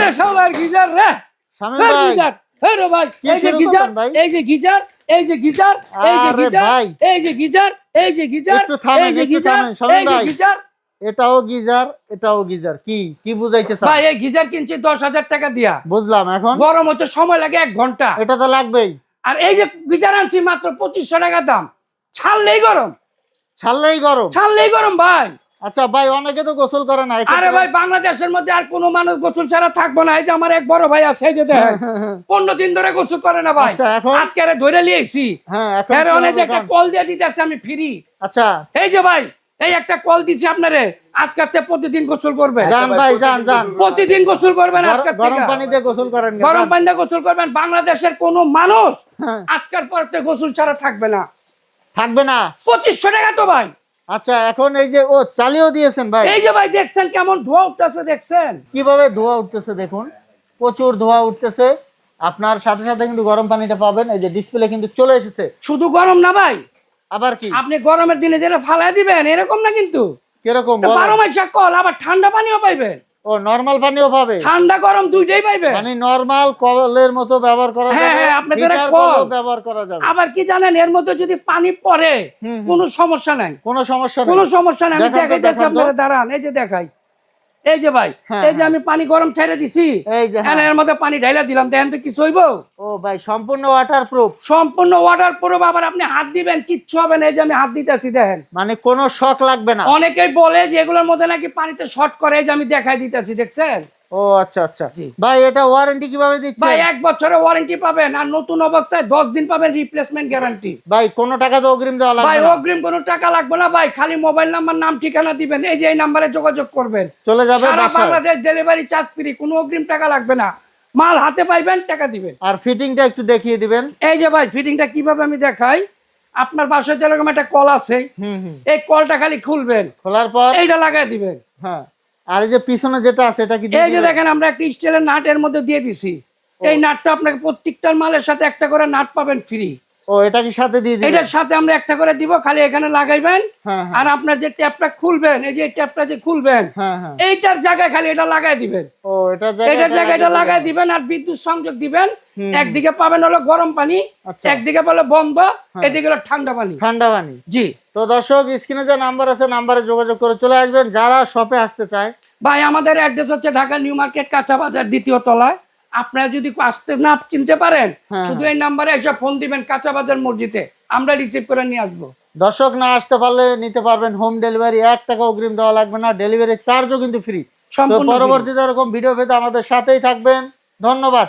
রে শালার গিজার রে। শামিম ভাই গিজার? এই ভাই এই যে গিজার এই যে গিজার এই যে গিজার এই যে গিজার এই যে গিজার এই যে গিজার একটু থামেন, একটু থামেন, শামিম ভাই। গিজার। এটাও গিজার এটাও গিজার। কি কি বুঝাইতে চান ভাই এই গিজার কিনছি দশ হাজার টাকা দিয়া। বুঝলাম এখন? গরম হতে সময় লাগে এক ঘণ্টা। এটা তো লাগবেই। আর এই যে গিজার আনছি মাত্র পঁচিশশো টাকা দাম। ছাড়লেই গরম। ছাড়লেই গরম। ছাড়লেই গরম ভাই। আচ্ছা ভাই অনেকে তো গোসল করে না আরে ভাই বাংলাদেশের মধ্যে আর কোনো মানুষ গোসল ছাড়া থাকব না। এই যে আমার এক বড় ভাই আছে যে দেখেন পনেরো দিন ধরে গোসল করে না ভাই। আচ্ছা, আজকে আরে ধরে লিয়েছি হ্যাঁ এখন হ্যাঁ অনেক একটা কল দিয়ে দিতেছে আমি ফ্রি আচ্ছা। এই যে ভাই এই একটা কল দিচ্ছি আপনারে আজকে প্রতিদিন গোসল করবে। ভাই প্রতিদিন গোসল করবেন গরম পানি দিয়ে গোসল করেন গরম পানি দিয়ে গোসল করবেন। বাংলাদেশের কোনো মানুষ হ্যাঁ। আজকের পর থেকে গোসল ছাড়া থাকবে না। থাকবে না? পঁচিশশো টাকা তো ভাই। আচ্ছা এখন এই যে ও চালিয়েও দিয়েছেন ভাই। এই যে ভাই দেখছেন কেমন ধোয়া উঠতেছে দেখছেন? কীভাবে ধোয়া উঠতেছে দেখুন। প্রচুর ধোয়া উঠতেছে। আপনার সাথে সাথে কিন্তু গরম পানিটা পাবেন। এই যে ডিসপ্লে কিন্তু চলে এসেছে। শুধু গরম না ভাই। আবার কি? আপনি গরমের দিনে যেটা ফালাই দিবেন এরকম না কিন্তু? কীরকম গরম? বারো মাসা কল আবার ঠান্ডা পানিও পাইবেন। ও নরমাল পানিও পাবে ঠান্ডা গরম দুইটাই পাইবে মানে নরমাল কলের মতো ব্যবহার করা হ্যাঁ, যাবে হ্যাঁ, আপনাদের কল। ব্যবহার করা যাবে আবার কি জানেন এর মধ্যে যদি পানি পড়ে। কোনো সমস্যা নাই কোনো সমস্যা নাই কোনো সমস্যা নাই আমি দেখাই তো। আপনারা দাঁড়ান এই যে দেখাই এই যে ভাই হ্যাঁ, এই যে আমি পানি গরম ছেড়ে দিছি এই যে হ্যাঁ। এর মধ্যে পানি ঢাইলা দিলাম দেখেন তো কিছু হইব ও ভাই সম্পূর্ণ ওয়াটার প্রুফ সম্পূর্ণ ওয়াটার প্রুফ আবার আপনি হাত দিবেন কিচ্ছু হবে না এই যে আমি হাত দিতেছি দেখেন। মানে কোনো শক লাগবে না। অনেকেই বলে যে এগুলোর মধ্যে নাকি পানিতে শর্ট করে এই যে আমি দেখাই দিতেছি দেখছেন? ও আচ্ছা আচ্ছা। ভাই এটা ওয়ারেন্টি কীভাবে দিচ্ছে ভাই এক বছরের ওয়ারেন্টি পাবেন আর নতুন অবস্থায় দশ দিন পাবেন রিপ্লেসমেন্ট গ্যারান্টি ভাই কোনো টাকা তো অগ্রিম দেওয়া লাগবে না। অগ্রিম কোনো টাকা লাগবে না ভাই। খালি মোবাইল নাম্বার নাম ঠিকানা দিবেন। এই যে এই নাম্বারে যোগাযোগ করবেন। চলে যাবে সারা বাংলাদেশ ডেলিভারি চার্জ ফ্রি কোনো অগ্রিম টাকা লাগবে না। মাল হাতে পাইবেন টাকা দিবেন। আর ফিটিংটা একটু দেখিয়ে দিবেন। এই যে ভাই ফিটিংটা কীভাবে আমি দেখাই? আপনার বাসায় যেরকম একটা কল আছে। এই কলটা খালি খুলবেন। খোলার পর এইটা লাগাই দিবেন। হ্যাঁ। আর এই যে পিছনে যেটা আছে এটা কি এই যে দেখেন আমরা একটা স্টিলের নাট এর মধ্যে দিয়ে দিছি। এই নাটটা আপনাকে প্রত্যেকটার মালের সাথে একটা করে নাট পাবেন ফ্রি ও এটা কি সাথে দিয়ে দিবেন? এটার সাথে আমরা একটা করে দিব খালি এখানে লাগাইবেন। হ্যাঁ হ্যাঁ। আর আপনার যে ট্যাপটা খুলবেন এই যে ট্যাপটা যে খুলবেন হ্যাঁ এইটার জায়গায় খালি এটা লাগাই দিবেন। ও এটা এটার জায়গায় এটা লাগাই দিবেন। দিবেন আর বিদ্যুৎ সংযোগ দিবেন। একদিকে পাবেন হলো গরম পানি আচ্ছা। একদিকে বলে বন্ধ এদিকে হলো ঠান্ডা পানি। ঠান্ডা পানি। জি। তো দর্শক স্ক্রিনে যে নাম্বার আছে নাম্বারে যোগাযোগ করে চলে আসবেন। যারা শপে আসতে চায়। ভাই আমাদের অ্যাড্রেস হচ্ছে ঢাকা নিউ মার্কেট কাঁচা বাজার দ্বিতীয় তলায়। আপনারা যদি আসতে না চিনতে পারেন হ্যাঁ। শুধু এই নাম্বারে এসে ফোন দিবেন কাঁচা বাজার মসজিদে। আমরা রিসিভ করে নিয়ে আসব। দর্শক না আসতে পারলে নিতে পারবেন হোম ডেলিভারি এক টাকা অগ্রিম দেওয়া লাগবে না ডেলিভারি চার্জও কিন্তু ফ্রি পরবর্তীতে এরকম ভিডিও পেতে আমাদের সাথেই থাকবেন। ধন্যবাদ।